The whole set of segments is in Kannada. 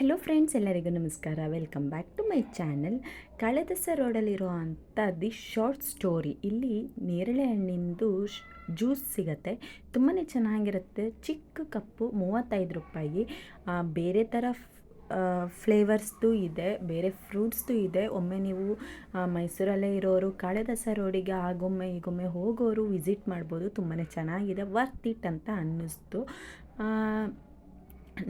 ಹಲೋ ಫ್ರೆಂಡ್ಸ್ ಎಲ್ಲರಿಗೂ ನಮಸ್ಕಾರ. Welcome back to my channel ಕಳೆದಸ ರೋಡಲ್ಲಿರೋ ಅಂಥ ದಿ ಶಾರ್ಟ್ ಸ್ಟೋರಿ ಇಲ್ಲಿ ನೇರಳೆ ಹಣ್ಣಿಂದು ಜ್ಯೂಸ್ ಸಿಗತ್ತೆ. ತುಂಬಾ ಚೆನ್ನಾಗಿರುತ್ತೆ. ಚಿಕ್ಕ ಕಪ್ಪು ಮೂವತ್ತೈದು ರೂಪಾಯಿ ಬೇರೆ ಥರ ಫ್ಲೇವರ್ಸ್ದು ಇದೆ. ಬೇರೆ ಫ್ರೂಟ್ಸ್ದು ಇದೆ. ಒಮ್ಮೆ ನೀವು ಮೈಸೂರಲ್ಲೇ ಇರೋರು ಕಾಳಿದಾಸ ರೋಡಿಗೆ ಆಗೊಮ್ಮೆ ಈಗೊಮ್ಮೆ ಹೋಗೋರು ವಿಸಿಟ್ ಮಾಡ್ಬೋದು. ತುಂಬಾ ಚೆನ್ನಾಗಿದೆ. ವರ್ತ್ ಇಟ್ ಅಂತ ಅನ್ನಿಸ್ತು.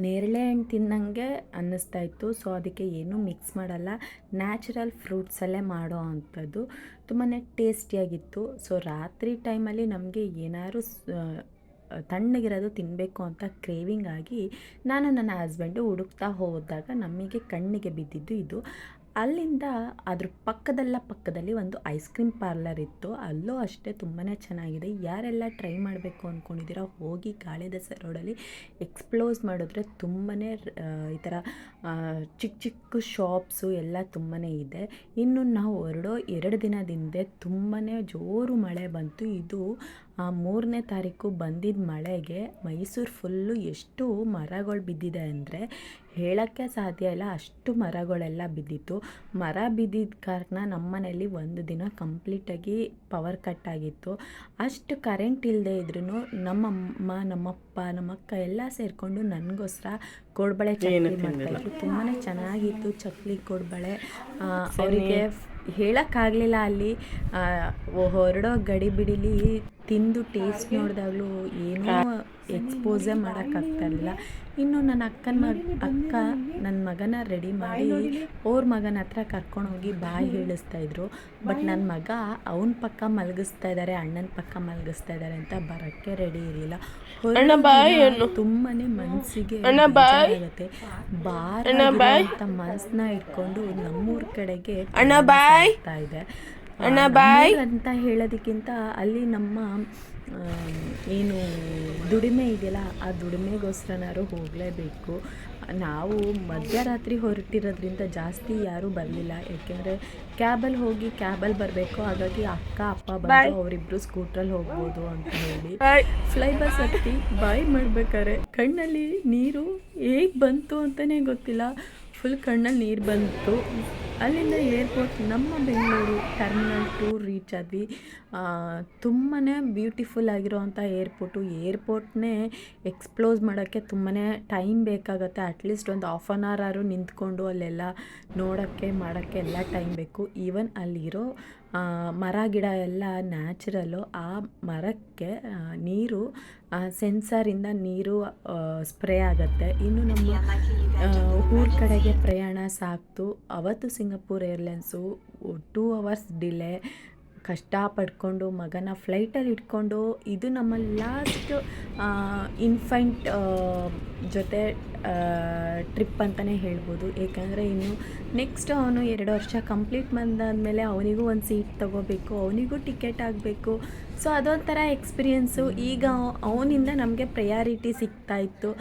ನೇರಳೆ ಹಣ್ಣು ತಿನ್ನಂಗೆ ಅನ್ನಿಸ್ತಾ ಇತ್ತು. ಸೊ ಅದಕ್ಕೆ ಏನೂ ಮಿಕ್ಸ್ ಮಾಡಲ್ಲ. ನ್ಯಾಚುರಲ್ ಫ್ರೂಟ್ಸಲ್ಲೇ ಮಾಡೋ ಅಂಥದ್ದು ತುಂಬಾ ಟೇಸ್ಟಿಯಾಗಿತ್ತು. ಸೊ ರಾತ್ರಿ ಟೈಮಲ್ಲಿ ನಮಗೆ ಏನಾದ್ರು ತಣ್ಣಗಿರೋದು ತಿನ್ನಬೇಕು ಅಂತ ಕ್ರೇವಿಂಗ್ ಆಗಿ ನಾನು ನನ್ನ ಹಸ್ಬೆಂಡು ಹುಡುಕ್ತಾ ಹೋದಾಗ ನಮಗೆ ಕಣ್ಣಿಗೆ ಬಿದ್ದಿದ್ದು ಇದು. ಅಲ್ಲಿಂದ ಅದ್ರ ಪಕ್ಕದಲ್ಲ ಪಕ್ಕದಲ್ಲಿ ಒಂದು ಐಸ್ ಕ್ರೀಮ್ ಪಾರ್ಲರ್ ಇತ್ತು. ಅಲ್ಲೂ ಅಷ್ಟೇ ತುಂಬಾ ಚೆನ್ನಾಗಿದೆ. ಯಾರೆಲ್ಲ ಟ್ರೈ ಮಾಡಬೇಕು ಅಂದ್ಕೊಂಡಿದ್ದೀರಾ ಹೋಗಿ ಗಾಳಿದಸ ರೋಡಲ್ಲಿ ಎಕ್ಸ್ಪ್ಲೋಸ್ ಮಾಡಿದ್ರೆ ತುಂಬಾ ಈ ಥರ ಚಿಕ್ಕ ಚಿಕ್ಕ ಶಾಪ್ಸು ಎಲ್ಲ ತುಂಬಾ ಇದೆ. ಇನ್ನು ನಾವು ಹೊರಡೋ ಎರಡು ದಿನದಿಂದ ತುಂಬಾ ಜೋರು ಮಳೆ ಬಂತು. ಇದು ಆ, ಮೂರನೇ ತಾರೀಕು ಬಂದಿದ್ದ ಮಳೆಗೆ ಮೈಸೂರು ಫುಲ್ಲು ಎಷ್ಟು ಮರಗಳು ಬಿದ್ದಿದೆ ಅಂದರೆ ಹೇಳೋಕ್ಕೆ ಸಾಧ್ಯ ಇಲ್ಲ. ಅಷ್ಟು ಮರಗಳೆಲ್ಲ ಬಿದ್ದಿತ್ತು. ಮರ ಬಿದ್ದಿದ್ದ ಕಾರಣ ನಮ್ಮ ಮನೇಲಿ ಒಂದು ದಿನ ಕಂಪ್ಲೀಟಾಗಿ ಪವರ್ ಕಟ್ ಆಗಿತ್ತು. ಅಷ್ಟು ಕರೆಂಟ್ ಇಲ್ಲದೆ ಇದ್ರೂ ನಮ್ಮಮ್ಮ ನಮ್ಮಪ್ಪ ನಮ್ಮಕ್ಕ ಎಲ್ಲ ಸೇರಿಕೊಂಡು ನನಗೋಸ್ಕರ ಕೋಡ್ಬಳೆ ಚಕ್ಲಿ ಮಾಡ್ತಾಯಿದ್ರು ತುಂಬಾ ಚೆನ್ನಾಗಿತ್ತು ಚಕ್ಲಿ ಕೋಡ್ಬಳೆ. ಅವರಿಗೆ ಹೇಳೋಕ್ಕಾಗಲಿಲ್ಲ ಅಲ್ಲಿ. ಹೊರಡೋ ಗಡಿ ಬಿಡಿಲಿ ತಿಂದು ಟೇಸ್ಟ್ ನೋಡಿದಾಗಲೂ ಎಕ್ಸ್ಪೋಸೇ ಮಾಡೋಕ್ಕಾಗ್ತಾ ಇರಲಿಲ್ಲ ಇನ್ನು ನನ್ನ ಅಕ್ಕನ ಮಗ ಅಕ್ಕ ನನ್ನ ಮಗನ ರೆಡಿ ಮಾಡಿ ಅವ್ರ ಮಗನ ಹತ್ರ ಕರ್ಕೊಂಡೋಗಿ ಬಾಯಿ ಹೇಳಿಸ್ತಾ ಇದ್ರು ಬಟ್ ನನ್ನ ಮಗ ಅವನ ಪಕ್ಕ ಮಲಗಿಸ್ತಾ ಇದ್ದಾರೆ ಅಣ್ಣನ ಪಕ್ಕ ಮಲಗಿಸ್ತಾ ಇದ್ದಾರೆ ಅಂತ ಬರೋಕ್ಕೆ ರೆಡಿ ಇರಲಿಲ್ಲ. ತುಂಬಾ ಮನಸ್ಸಿಗೆ ಆಗುತ್ತೆ ಬಾರ ಅಂತ ಮನಸ್ಸನ್ನ ಇಟ್ಕೊಂಡು ನಮ್ಮೂರ್ ಕಡೆಗೆ ಆಗ್ತಾ ಇದೆ. ಅಣ್ಣ ಬಾಯ್ ಅಂತ ಹೇಳೋದಕ್ಕಿಂತ ಅಲ್ಲಿ ನಮ್ಮ ಏನು ದುಡಿಮೆ ಇದೆಯಲ್ಲ ಆ ದುಡಿಮೆಗೋಸ್ಕರನಾದ್ರು ಹೋಗಲೇಬೇಕು. ನಾವು ಮಧ್ಯರಾತ್ರಿ ಹೊರಟಿರೋದ್ರಿಂದ ಜಾಸ್ತಿ ಯಾರೂ ಬರಲಿಲ್ಲ. ಯಾಕೆಂದರೆ ಕ್ಯಾಬಲ್ಲಿ ಹೋಗಿ ಕ್ಯಾಬಲ್ಲಿ ಬರಬೇಕು. ಹಾಗಾಗಿ ಅಕ್ಕ ಅಪ್ಪ ಬಂದು ಅವರಿಬ್ಬರು ಸ್ಕೂಟ್ರಲ್ಲಿ ಹೋಗ್ಬೋದು ಅಂತ ಹೇಳಿ. ಫ್ಲೈ ಬಸ್ ಹತ್ತಿ ಬಾಯ್ ಮಾಡ್ಬೇಕಾದ್ರೆ ಕಣ್ಣಲ್ಲಿ ನೀರು ಹೇಗೆ ಬಂತು ಅಂತಲೇ ಗೊತ್ತಿಲ್ಲ. ಫುಲ್ ಕಣ್ಣಲ್ಲಿ ನೀರು ಬಂತು. ಅಲ್ಲಿಂದ ಏರ್ಪೋರ್ಟ್ ನಮ್ಮ ಬೆಂಗಳೂರು ಟರ್ಮಿನಲ್ ಟು ರೀಚ್ ಆದ್ವಿ. ತುಂಬಾ ಬ್ಯೂಟಿಫುಲ್ ಆಗಿರೋವಂಥ ಏರ್ಪೋರ್ಟು. ಏರ್ಪೋರ್ಟ್ನೇ ಎಕ್ಸ್ಪ್ಲೋಸ್ ಮಾಡೋಕ್ಕೆ ತುಂಬಾ ಟೈಮ್ ಬೇಕಾಗತ್ತೆ. ಅಟ್ಲೀಸ್ಟ್ ಒಂದು ಹಾಫ್ ಆನ್ ಅವರ್ ಆದ್ರೂ ನಿಂತ್ಕೊಂಡು ಅಲ್ಲೆಲ್ಲ ನೋಡೋಕ್ಕೆ ಮಾಡೋಕ್ಕೆ ಎಲ್ಲ ಟೈಮ್ ಬೇಕು. ಈವನ್ ಅಲ್ಲಿರೋ ಮರ ಗಿಡ ಎಲ್ಲ ನ್ಯಾಚುರಲ್ಲು ಆ ಮರಕ್ಕೆ ನೀರು ಸೆನ್ಸರಿಂದ ನೀರು ಸ್ಪ್ರೇ ಆಗುತ್ತೆ. ಇನ್ನು ನಮ್ಮ ಊರ ಕಡೆಗೆ ಪ್ರಯಾಣ ಸಾಕ್ತು. ಅವತ್ತು Singapore airlines, two hours delay ಕಷ್ಟ ಪಡ್ಕೊಂಡು ಮಗನ ಫ್ಲೈಟಲ್ಲಿ ಇಟ್ಕೊಂಡು, ಇದು ನಮ್ಮ ಲಾಸ್ಟ್ ಇನ್ಫೆಂಟ್ ಜೊತೆ ಟ್ರಿಪ್ ಅಂತಲೇ ಹೇಳ್ಬೋದು. ಏಕೆಂದರೆ ಇನ್ನು ನೆಕ್ಸ್ಟ್ ಅವನು ಎರಡು ವರ್ಷ ಕಂಪ್ಲೀಟ್ ಬಂದಾದಮೇಲೆ ಅವನಿಗೂ ಒಂದು ಸೀಟ್ ತೊಗೋಬೇಕು, ಅವನಿಗೂ ಟಿಕೆಟ್ ಆಗಬೇಕು. ಸೊ ಅದೊಂಥರ ಎಕ್ಸ್ಪೀರಿಯೆನ್ಸು ಈಗ ಅವನಿಂದ ನಮಗೆ ಪ್ರಯಾರಿಟಿ ಸಿಗ್ತಾ ಇತ್ತು.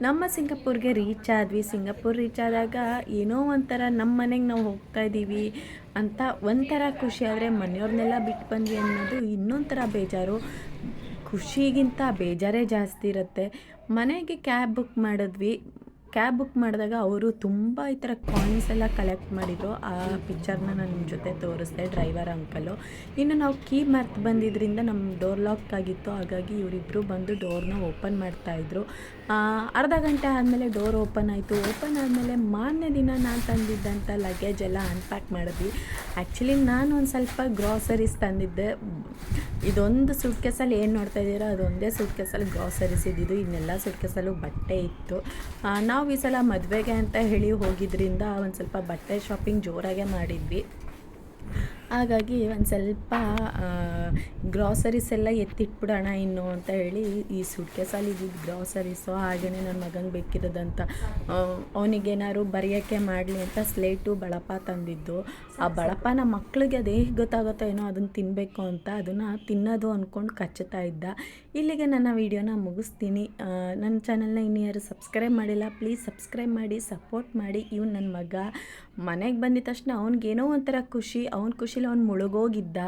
ನಮ್ಮ ಸಿಂಗಪೂರ್ಗೆ ರೀಚ್ ಆದ್ವಿ. ಸಿಂಗಪೂರ್ ರೀಚ್ ಆದಾಗ ಏನೋ ಒಂಥರ ನಮ್ಮ ಮನೆಗೆ ನಾವು ಹೋಗ್ತಾ ಇದ್ದೀವಿ ಅಂತ ಒಂಥರ ಖುಷಿ ಆದರೆ ಮನೆಯವ್ರನ್ನೆಲ್ಲ ಬಿಟ್ಟು ಬಂದ್ವಿ ಅನ್ನೋದು ಇನ್ನೊಂಥರ ಬೇಜಾರು. ಖುಷಿಗಿಂತ ಬೇಜಾರೇ ಜಾಸ್ತಿ ಇರುತ್ತೆ. ಮನೆಗೆ ಕ್ಯಾಬ್ ಬುಕ್ ಮಾಡಿದ್ವಿ. ಕ್ಯಾಬ್ ಬುಕ್ ಮಾಡಿದಾಗ ಅವರು ತುಂಬ ಈ ಥರ ಕಾಯಿನ್ಸ್ ಎಲ್ಲ ಕಲೆಕ್ಟ್ ಮಾಡಿದ್ರು. ಆ ಪಿಕ್ಚರ್ನ ನಾನು ನಿಮ್ಮ ಜೊತೆ ತೋರಿಸ್ದೆ ಡ್ರೈವರ್ ಅಂಕಲು ಇನ್ನು ನಾವು ಕೀ ಮರ್ತು ಬಂದಿದ್ದರಿಂದ ನಮ್ಮ ಡೋರ್ ಲಾಕ್ ಆಗಿತ್ತು. ಹಾಗಾಗಿ ಇವರಿಬ್ಬರು ಬಂದು ಡೋರ್ನ ಓಪನ್ ಮಾಡ್ತಾಯಿದ್ರು ಅರ್ಧ ಗಂಟೆ ಆದಮೇಲೆ ಡೋರ್ ಓಪನ್ ಆಯಿತು. ಓಪನ್ ಆದಮೇಲೆ ಮಾರನೇ ದಿನ ನಾನು ತಂದಿದ್ದಂಥ ಲಗೇಜ್ ಎಲ್ಲ ಅನ್ಪ್ಯಾಕ್ ಮಾಡಿದ್ವಿ. ಆ್ಯಕ್ಚುಲಿ ನಾನು ಒಂದು ಸ್ವಲ್ಪ ಗ್ರಾಸರೀಸ್ ತಂದಿದ್ದೆ. ಇದೊಂದು ಸುಟ್ ಕೇಸಲ್ಲಿ ಏನು ನೋಡ್ತಾ ಇದ್ದೀರೋ? ಅದೊಂದೇ ಸುಟ್ ಕೆಸಲ್ಲಿ ಗ್ರಾಸರೀಸ್ ಇದ್ದಿದ್ದು. ಇನ್ನೆಲ್ಲ ಸುಟ್ ಕೇಸಲ್ಲೂ ಬಟ್ಟೆ ಇತ್ತು. ಆ, ನಾವು ಈ ಸಲ ಮದುವೆಗೆ ಅಂತ ಹೇಳಿ ಹೋಗಿದ್ರಿಂದ ಒಂದು ಸ್ವಲ್ಪ ಬಟ್ಟೆ ಶಾಪಿಂಗ್ ಜೋರಾಗೆ ಮಾಡಿದ್ವಿ. ಹಾಗಾಗಿ ಒಂದು ಸ್ವಲ್ಪ ಗ್ರಾಸರೀಸ್ ಎಲ್ಲ ಎತ್ತಿಟ್ಬಿಡೋಣ ಇನ್ನು ಅಂತ ಹೇಳಿ ಈ ಸುಟ್ಕೆಸಲ್ಲಿ ಇದ್ದಿದ್ದು ಗ್ರಾಸರೀಸು ಹಾಗೆಯೇ ನನ್ನ ಮಗನಿಗೆ ಬೇಕಿರೋದಂತ ಅವನಿಗೇನಾದ್ರು ಬರೆಯೋಕ್ಕೆ ಮಾಡಲಿ ಅಂತ ಸ್ಲೇಟು ಬಳಪ ತಂದಿದ್ದು. ಆ ಬಳಪ ನಮ್ಮ ಮಕ್ಳಿಗೆ ಅದು ಗೊತ್ತಾಗುತ್ತೋ ಏನೋ ಅದನ್ನು ತಿನ್ನಬೇಕು ಅಂತ ಅದನ್ನು ತಿನ್ನೋದು ಅಂದ್ಕೊಂಡು ಕಚ್ಚುತ್ತಾ ಇದ್ದ. ಇಲ್ಲಿಗೆ ನನ್ನ ವಿಡಿಯೋನ ಮುಗಿಸ್ತೀನಿ. ನನ್ನ ಚಾನಲ್ನ ಇನ್ನು ಯಾರು ಸಬ್ಸ್ಕ್ರೈಬ್ ಮಾಡಿಲ್ಲ, ಪ್ಲೀಸ್ ಸಬ್ಸ್ಕ್ರೈಬ್ ಮಾಡಿ, ಸಪೋರ್ಟ್ ಮಾಡಿ. ಇವ್ನು ನನ್ನ ಮಗ ಮನೆಗೆ ಬಂದಿದ ತಕ್ಷಣ ಅವ್ನಿಗೇನೋ ಒಂಥರ ಖುಷಿ, ಅವ್ನ ಖುಷಿಲಿ ಅವ್ನು ಮುಳುಗೋಗಿದ್ದ.